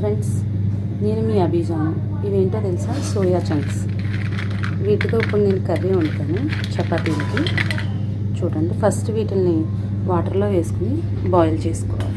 Friends నేను మీ అభిజాను. ఇవేంటో తెలుసా? Soya chunks. వీటితో ఇప్పుడు నేను కర్రీ వండుతాను చపాతీలకి. చూడండి ఫస్ట్ వీటిని వాటర్లో వేసుకుని బాయిల్ చేసుకోవాలి.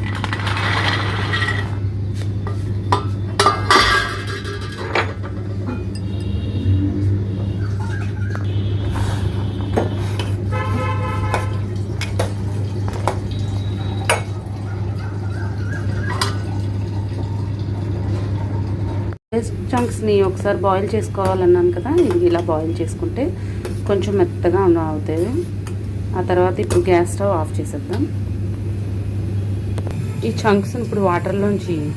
చంక్స్ని ఒకసారి బాయిల్ చేసుకోవాలన్నాను కదా ఇది ఇలా బాయిల్ చేసుకుంటే కొంచెం మెత్తగా ఉన్న- అవుతాయి. ఆ తర్వాత ఇప్పుడు గ్యాస్ స్టవ్ ఆఫ్ చేసేద్దాం. ఈ చంక్స్ని ఇప్పుడు వాటర్లోంచి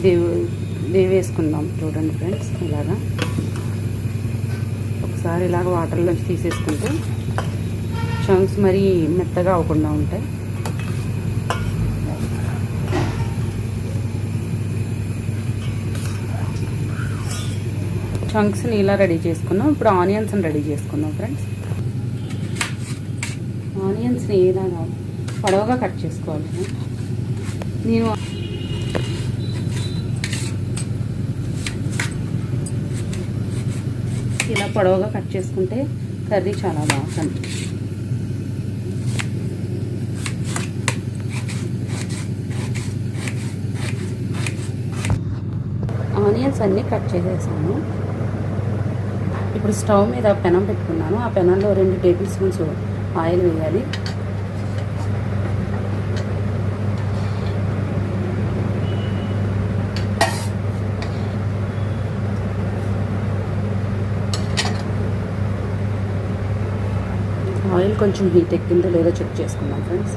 దేవు దేవేసుకుందాం చూడండి ఫ్రెండ్స్ ఇలాగా. ఒకసారి ఇలాగ వాటర్లోంచి తీసేసుకుంటే చంక్స్ మరీ మెత్తగా అవ్వకుండా ఉంటాయి. చంక్స్ని ఇలా రెడీ చేసుకున్నాం. ఇప్పుడు ఆనియన్స్ని రెడీ చేసుకుందాం ఫ్రెండ్స్. ఆనియన్స్ని ఇలాగా పొడవగా కట్ చేసుకోవాలి. నేను ఇలా పొడవుగా కట్ చేసుకుంటే కర్రీ చాలా బాగుంటుంది. ఆనియన్స్ అన్నీ కట్ చేసేసాను. ఇప్పుడు స్టవ్ మీద పెనం పెట్టుకున్నాను. ఆ పెనంలో రెండు టేబుల్ స్పూన్స్ ఆయిల్ వేయాలి. ఆయిల్ కొంచెం హీట్ ఎక్కిందో లేదో చెక్ చేసుకుందాం ఫ్రెండ్స్.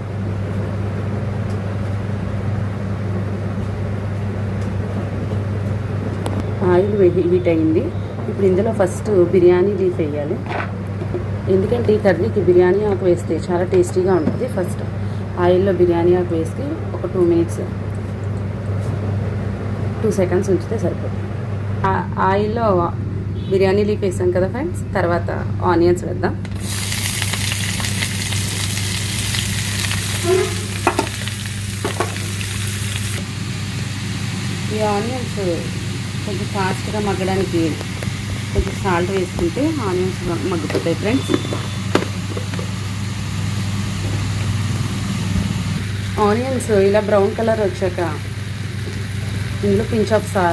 ఆయిల్ హీట్ అయింది. ఇప్పుడు ఇందులో ఫస్ట్ బిర్యానీ లీఫ్ వేయాలి. ఎందుకంటే ఈ కర్రీకి బిర్యానీ ఆకు వేస్తే చాలా టేస్టీగా ఉంటుంది. ఫస్ట్ ఆయిల్లో బిర్యానీ ఆకు వేసి ఒక టూ మినిట్స్ టూ సెకండ్స్ ఉంచితే సరిపోతుంది. ఆ- ఆయిల్లో బిర్యానీ లీఫ్ వేసాం కదా ఫ్రెండ్స్ తర్వాత ఆనియన్స్ వేద్దాం. ఈ ఆనియన్స్ కొంచెం ఫాస్ట్గా మగ్గడానికి కొంచెం సాల్ట్ వేసుకుంటే ఆనియన్స్ మగ్గిపోతాయి ఫ్రెండ్స్. ఆనియన్స్ ఇలా బ్రౌన్ కలర్ వచ్చాక ఇందులో పించ్ ఆఫ్ సా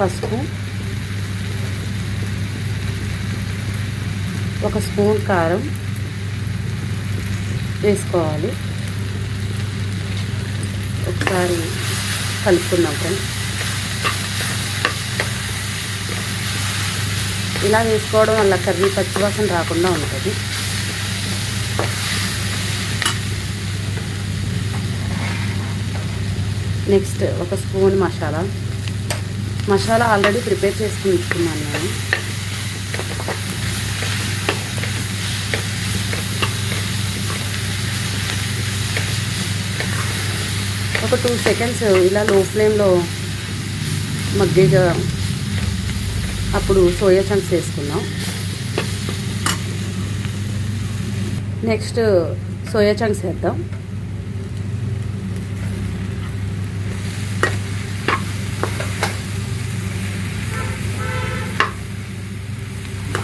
పసుపు. ఒక స్పూన్ కారం వేసుకోవాలి. ఒకసారి కలుపుకుందాం ఫ్రెండ్స్. ఇలా వేసుకోవడం వల్ల కర్రీ పచ్చివాసన రాకుండా ఉంటుంది. నెక్స్ట్ ఒక spoon masala. Masala already prepare చేసుకుని ఇచ్చుకున్నాను నేను. ఒక టూ సెకండ్స్ ఇలా లో ఫ్లేమ్లో మగ్గేగా అప్పుడు సోయా చంక్స్ వేసుకుందాం. నెక్స్ట్ సోయా చంక్స్ వేద్దాం.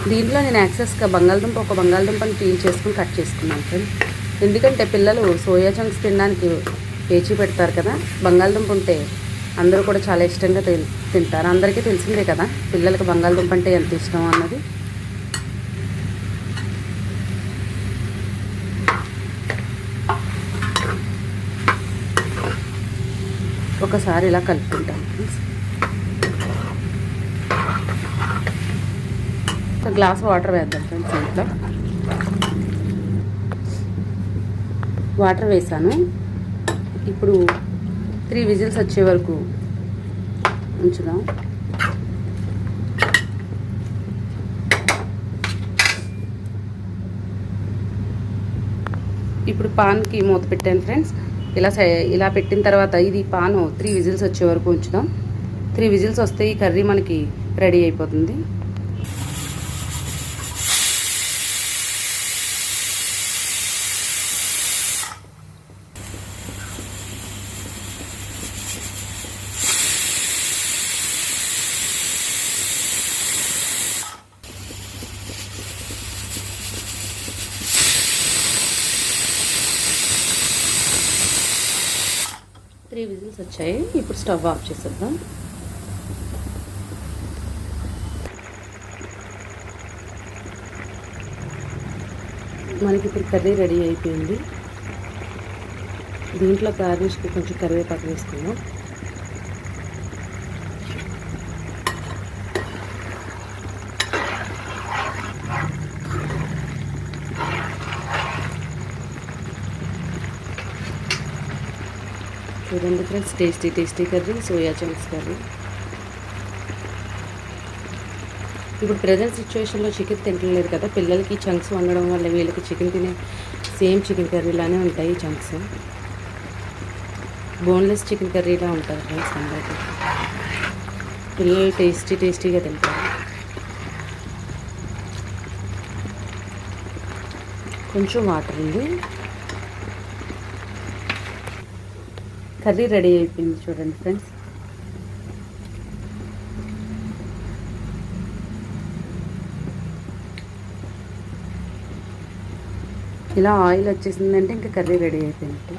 దీంట్లో నేను యాక్సెస్గా బంగాళదుంప ఒక బంగాళదుంపని క్లీన్ చేసుకుని కట్ చేసుకున్నాను ఫ్రెండ్. ఎందుకంటే పిల్లలు సోయా చంక్స్ తినడానికి పేచి పెడతారు కదా బంగాళదుంప ఉంటే అందరూ కూడా చాలా ఇష్టంగా తింటారు. అందరికీ తెలిసిందే కదా పిల్లలకి బంగాళదుంప అంటే ఎంత ఇష్టం అన్నది. ఒకసారి ఇలా కలుపుకుంటాం. ఫ్రెండ్స్ ఒక గ్లాస్ వాటర్ వేద్దాం ఫ్రెండ్స్ ఇంట్లో. వాటర్ వేసాను. ఇప్పుడు త్రీ విజిల్స్ వచ్చే వరకు ఉంచుదాం. ఇప్పుడు పాన్కి మూత పెట్టాను ఫ్రెండ్స్. ఇలా సై- ఇలా పెట్టిన తర్వాత ఇది పాను త్రీ విజిల్స్ వచ్చే వరకు ఉంచుదాం. త్రీ విజిల్స్ వస్తే ఈ కర్రీ మనకి రెడీ అయిపోతుంది. త్రీ విజిల్స్ వచ్చాయి. ఇప్పుడు స్టవ్ ఆఫ్ చేసేద్దాం. మనకి ఇప్పుడు కర్రీ రెడీ అయిపోయింది. దీంట్లో గార్నిష్కి కొంచెం కరివేపాకు వేసుకుందాం. చూడండి friends. Tasty tasty curry soya chunks curry. ఇప్పుడు ప్రజెంట్ సిచ్యువేషన్లో చికెన్ తింటలేరు కదా. పిల్లలకి చంక్స్ వండడం వల్ల వీళ్ళకి చికెన్ తినే సేమ్ చికెన్ కర్రీలానే ఉంటాయి చంక్స్ బోన్లెస్ చికెన్ కర్రీలా ఉంటారు ఫ్రెండ్స్ అందరికీ. పిల్లలు టేస్టీ టేస్టీగా తింటారు. కొంచెం వాటర్ ఉంది. కర్రీ రెడీ అయిపోయింది చూడండి ఫ్రెండ్స్. ఇలా ఆయిల్ వచ్చేసిందంటే ఇంకా కర్రీ రెడీ అయిపోయినట్టు